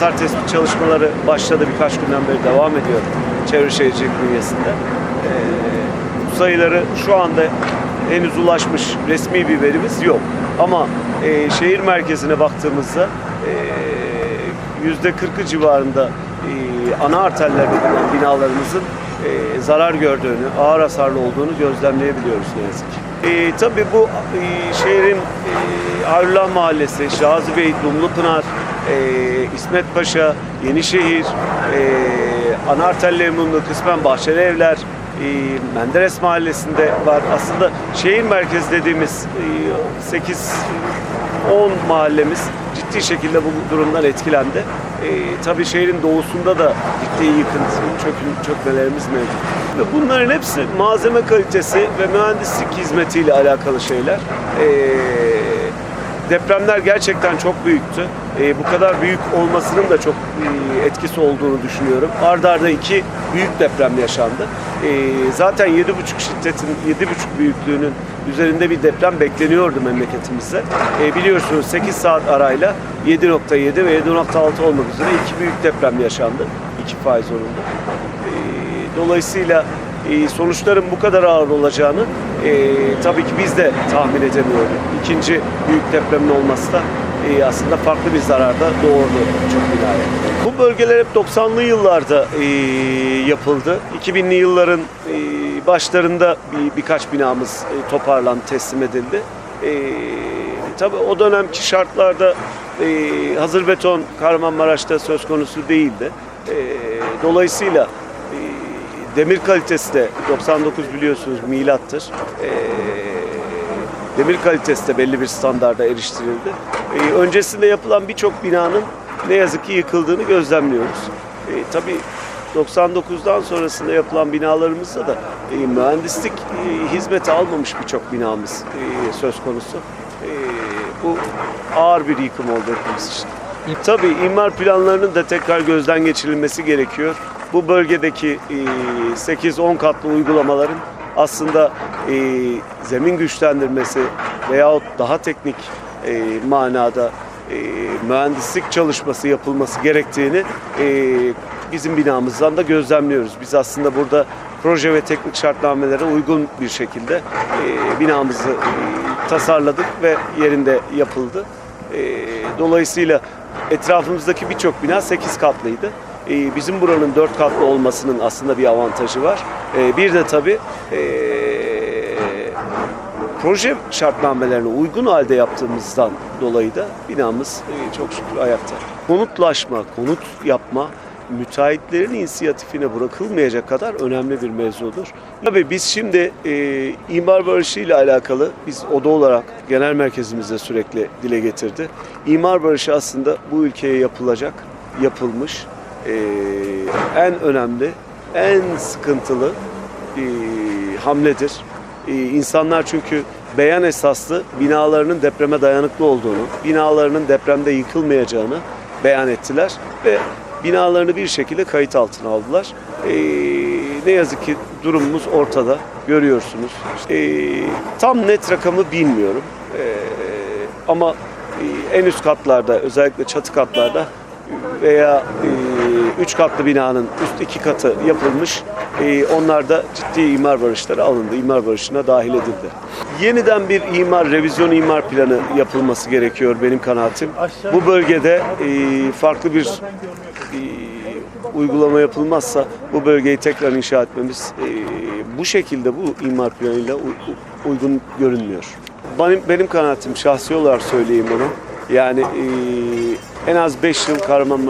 hasar tespit çalışmaları başladı birkaç günden beri devam ediyor Çevre Şehircilik bünyesinde. Ee, bu sayıları şu anda henüz ulaşmış resmi bir verimiz yok. Ama e, şehir merkezine baktığımızda e, yüzde 40'ı civarında e, ana arterlerde bulunan binalarımızın e, zarar gördüğünü, ağır hasarlı olduğunu gözlemleyebiliyoruz ne yazık ki. E, tabii bu e, şehrin e, Hayrullah Mahallesi, Şazi Bey, Dumlupınar, e, İsmet Paşa, Yenişehir, e, ana arterlerin bulunduğu kısmen Bahçeli Evler, e, Menderes Mahallesi'nde var. Aslında şehir merkezi dediğimiz e, 8-10 mahallemiz ciddi şekilde bu durumdan etkilendi. E, tabii şehrin doğusunda da ciddi yıkıntı, çökün, çökmelerimiz mevcut. Ve bunların hepsi malzeme kalitesi ve mühendislik hizmetiyle alakalı şeyler. E, depremler gerçekten çok büyüktü. E, bu kadar büyük olmasının da çok e, etkisi olduğunu düşünüyorum. Arda arda iki büyük deprem yaşandı. E, zaten 7,5 şiddetin, 7,5 büyüklüğünün üzerinde bir deprem bekleniyordu memleketimizde. E, biliyorsunuz 8 saat arayla 7.7 ve 7.6 olmak üzere iki büyük deprem yaşandı. iki faiz oranında. E, dolayısıyla e, sonuçların bu kadar ağır olacağını e, tabii ki biz de tahmin edemiyorduk. İkinci büyük depremin olması da e, aslında farklı bir zararda doğurdu çok binaya. Bu bölgeler hep 90'lı yıllarda e, yapıldı. 2000'li yılların e, başlarında bir, birkaç binamız e, toparlandı, teslim edildi. E, tabii o dönemki şartlarda e, hazır beton Kahramanmaraş'ta söz konusu değildi. E, dolayısıyla demir kalitesi de 99 biliyorsunuz milattır. E, demir kalitesi de belli bir standarda eriştirildi. E, öncesinde yapılan birçok binanın ne yazık ki yıkıldığını gözlemliyoruz. E, tabii 99'dan sonrasında yapılan binalarımızda da e, mühendislik e, hizmeti almamış birçok binamız e, söz konusu. E, bu ağır bir yıkım oldu hepimiz için. Tabii imar planlarının da tekrar gözden geçirilmesi gerekiyor. Bu bölgedeki e, 8-10 katlı uygulamaların aslında e, zemin güçlendirmesi veyahut daha teknik e, manada e, mühendislik çalışması yapılması gerektiğini e, bizim binamızdan da gözlemliyoruz. Biz aslında burada proje ve teknik şartnamelere uygun bir şekilde e, binamızı e, tasarladık ve yerinde yapıldı. E, dolayısıyla etrafımızdaki birçok bina 8 katlıydı. E, bizim buranın 4 katlı olmasının aslında bir avantajı var. E, bir de tabii e, proje şartnamelerine uygun halde yaptığımızdan dolayı da binamız çok şükür ayakta. Konutlaşma, konut yapma müteahhitlerin inisiyatifine bırakılmayacak kadar önemli bir mevzudur. Tabii biz şimdi e, imar barışı ile alakalı biz oda olarak genel merkezimizde sürekli dile getirdi. İmar barışı aslında bu ülkeye yapılacak, yapılmış e, en önemli, en sıkıntılı e, hamledir. E, insanlar çünkü beyan esaslı binalarının depreme dayanıklı olduğunu, binalarının depremde yıkılmayacağını beyan ettiler ve binalarını bir şekilde kayıt altına aldılar. E, ne yazık ki durumumuz ortada, görüyorsunuz. E, tam net rakamı bilmiyorum E, ama en üst katlarda, özellikle çatı katlarda veya e, üç katlı binanın üst iki katı yapılmış. E, onlar da ciddi imar barışları alındı. İmar barışına dahil edildi. Yeniden bir imar, revizyon imar planı yapılması gerekiyor benim kanaatim. Bu bölgede e, farklı bir e, uygulama yapılmazsa bu bölgeyi tekrar inşa etmemiz e, bu şekilde bu imar planıyla uygun görünmüyor. Benim, benim kanaatim şahsi olarak söyleyeyim bunu. Yani e, en az 5 yıl Kahramanmaraş